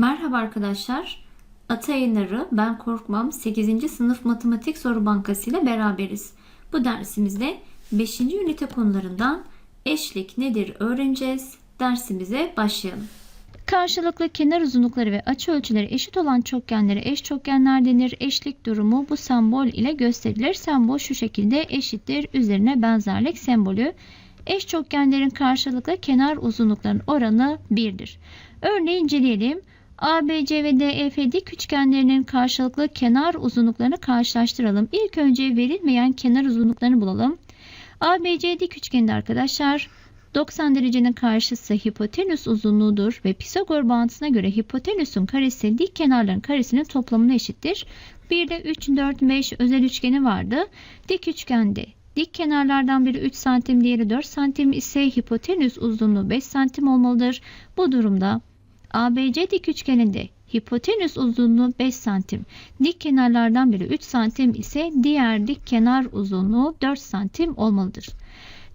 Merhaba arkadaşlar. Ata Yayınları Ben Korkmam 8. sınıf matematik soru bankası ile beraberiz. Bu dersimizde 5. ünite konularından eşlik nedir öğreneceğiz. Dersimize başlayalım. Karşılıklı kenar uzunlukları ve açı ölçüleri eşit olan çokgenlere eş çokgenler denir. Eşlik durumu bu sembol ile gösterilir. Sembol şu şekilde eşittir. Üzerine benzerlik sembolü. Eş çokgenlerin karşılıklı kenar uzunluklarının oranı 1'dir. Örneği inceleyelim. ABC ve DEF dik üçgenlerinin karşılıklı kenar uzunluklarını karşılaştıralım. İlk önce verilmeyen kenar uzunluklarını bulalım. ABC dik üçgeninde arkadaşlar 90 derecenin karşısı hipotenüs uzunluğudur ve Pisagor bağıntısına göre hipotenüsün karesi dik kenarların karesinin toplamına eşittir. Bir de 3, 4, 5 özel üçgeni vardı. Dik üçgende dik kenarlardan biri 3 santim diğeri 4 santim ise hipotenüs uzunluğu 5 santim olmalıdır. Bu durumda ABC dik üçgeninde hipotenüs uzunluğu 5 santim, dik kenarlardan biri 3 santim ise diğer dik kenar uzunluğu 4 santim olmalıdır.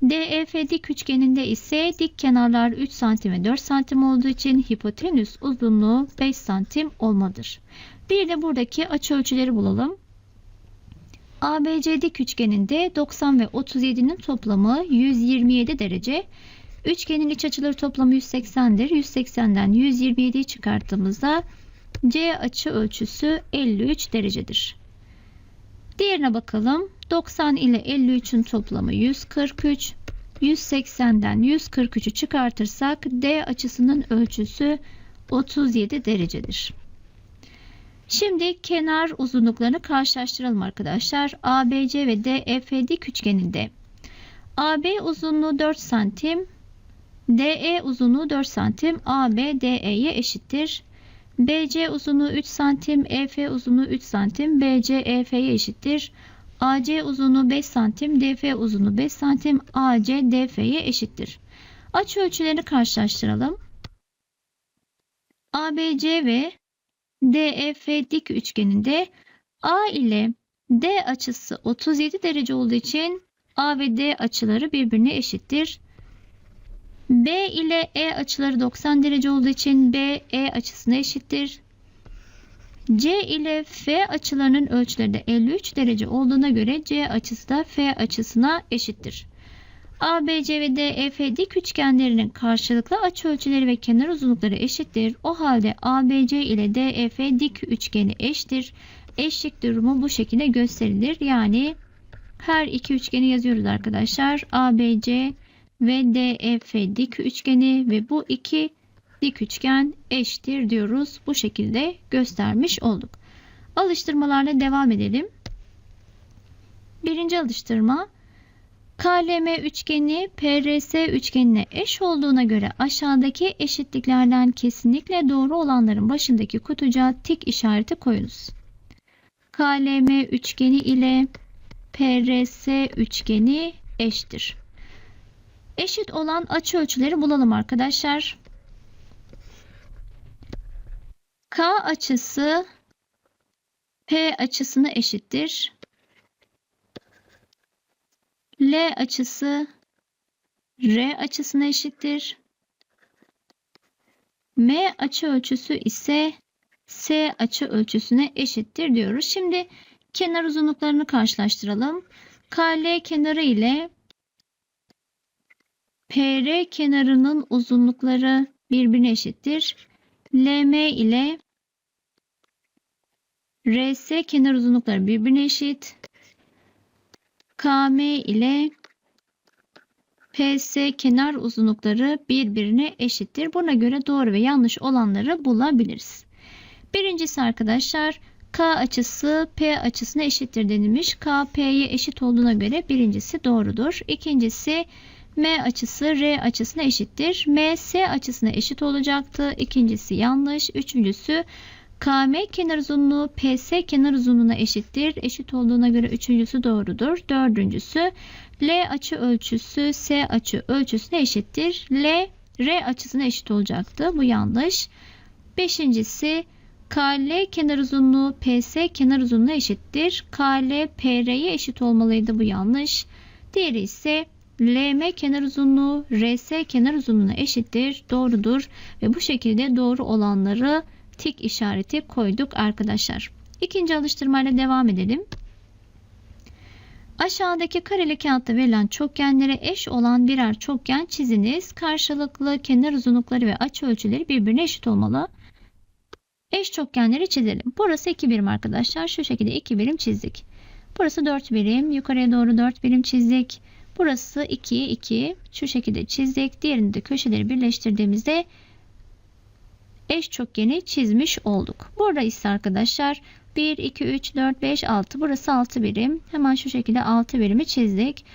DEF dik üçgeninde ise dik kenarlar 3 santim ve 4 santim olduğu için hipotenüs uzunluğu 5 santim olmalıdır. Bir de buradaki açı ölçüleri bulalım. ABC dik üçgeninde 90 ve 37'nin toplamı 127 derece. Üçgenin iç açıları toplamı 180'dir. 180'den 127'yi çıkarttığımızda C açı ölçüsü 53 derecedir. Diğerine bakalım. 90 ile 53'ün toplamı 143. 180'den 143'ü çıkartırsak D açısının ölçüsü 37 derecedir. Şimdi kenar uzunluklarını karşılaştıralım arkadaşlar. ABC ve DEF dik üçgeninde AB uzunluğu 4 santim, DE uzunluğu 4 santim, AB DE'ye eşittir. BC uzunluğu 3 santim, EF uzunluğu 3 santim, BC EF'ye eşittir. AC uzunluğu 5 santim, DF uzunluğu 5 santim, AC eşittir. Açı ölçülerini karşılaştıralım. ABC ve DEF dik üçgeninde A ile D açısı 37 derece olduğu için A ve D açıları birbirine eşittir. B ile E açıları 90 derece olduğu için B E açısına eşittir. C ile F açılarının ölçüleri de 53 derece olduğuna göre C açısı da F açısına eşittir. ABC ve DEF dik üçgenlerinin karşılıklı açı ölçüleri ve kenar uzunlukları eşittir. O halde ABC ile DEF dik üçgeni eşittir. Eşlik durumu bu şekilde gösterilir. Yani her iki üçgeni yazıyoruz arkadaşlar. ABC ve DEF dik üçgeni ve bu iki dik üçgen eşittir diyoruz. Bu şekilde göstermiş olduk. Alıştırmalarla devam edelim. Birinci alıştırma KLM üçgeni PRS üçgenine eş olduğuna göre aşağıdaki eşitliklerden kesinlikle doğru olanların başındaki kutucuğa tik işareti koyunuz. KLM üçgeni ile PRS üçgeni eşittir. Eşit olan açı ölçüleri bulalım arkadaşlar. K açısı P açısına eşittir. L açısı R açısına eşittir. M açı ölçüsü ise S açı ölçüsüne eşittir diyoruz. Şimdi kenar uzunluklarını karşılaştıralım. KL kenarı ile PR kenarının uzunlukları birbirine eşittir. LM ile RS kenar uzunlukları birbirine eşit. KM ile PS kenar uzunlukları birbirine eşittir. Buna göre doğru ve yanlış olanları bulabiliriz. Birincisi arkadaşlar K açısı P açısına eşittir denilmiş. K P'ye eşit olduğuna göre birincisi doğrudur. İkincisi M açısı R açısına eşittir. M S açısına eşit olacaktı. İkincisi yanlış. Üçüncüsü KM kenar uzunluğu PS kenar uzunluğuna eşittir. Eşit olduğuna göre üçüncüsü doğrudur. Dördüncüsü L açı ölçüsü S açı ölçüsüne eşittir. L R açısına eşit olacaktı. Bu yanlış. Beşincisi KL kenar uzunluğu PS kenar uzunluğuna eşittir. KL PR'ye eşit olmalıydı. Bu yanlış. Diğeri ise LM kenar uzunluğu RS kenar uzunluğuna eşittir. Doğrudur. Ve bu şekilde doğru olanları tik işareti koyduk arkadaşlar. İkinci alıştırmayla devam edelim. Aşağıdaki kareli kağıtta verilen çokgenlere eş olan birer çokgen çiziniz. Karşılıklı kenar uzunlukları ve açı ölçüleri birbirine eşit olmalı. Eş çokgenleri çizelim. Burası 2 birim arkadaşlar. Şu şekilde 2 birim çizdik. Burası 4 birim. Yukarıya doğru 4 birim çizdik. Burası 2, 2. Şu şekilde çizdik. Diğerini de köşeleri birleştirdiğimizde eş çokgeni çizmiş olduk. Burada ise arkadaşlar 1, 2, 3, 4, 5, 6. Burası 6 birim. Hemen şu şekilde 6 birimi çizdik.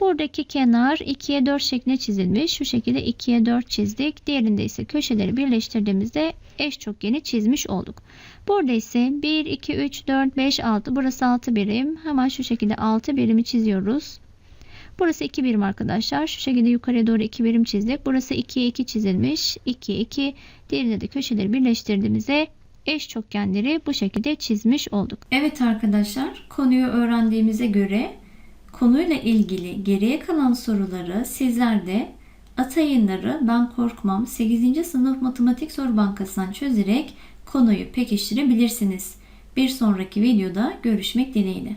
Buradaki kenar 2'ye 4 şeklinde çizilmiş. Şu şekilde 2'ye 4 çizdik. Diğerinde ise köşeleri birleştirdiğimizde eş çokgeni çizmiş olduk. Burada ise 1, 2, 3, 4, 5, 6. Burası 6 birim. Hemen şu şekilde 6 birimi çiziyoruz. Burası 2 birim arkadaşlar. Şu şekilde yukarıya doğru 2 birim çizdik. Burası 2'ye 2 çizilmiş. 2'ye 2. Diğerinde de köşeleri birleştirdiğimizde eş çokgenleri bu şekilde çizmiş olduk. Evet arkadaşlar, konuyu öğrendiğimize göre konuyla ilgili geriye kalan soruları sizler de Atayınları Ben Korkmam 8. sınıf matematik soru bankasından çözerek konuyu pekiştirebilirsiniz. Bir sonraki videoda görüşmek dileğiyle.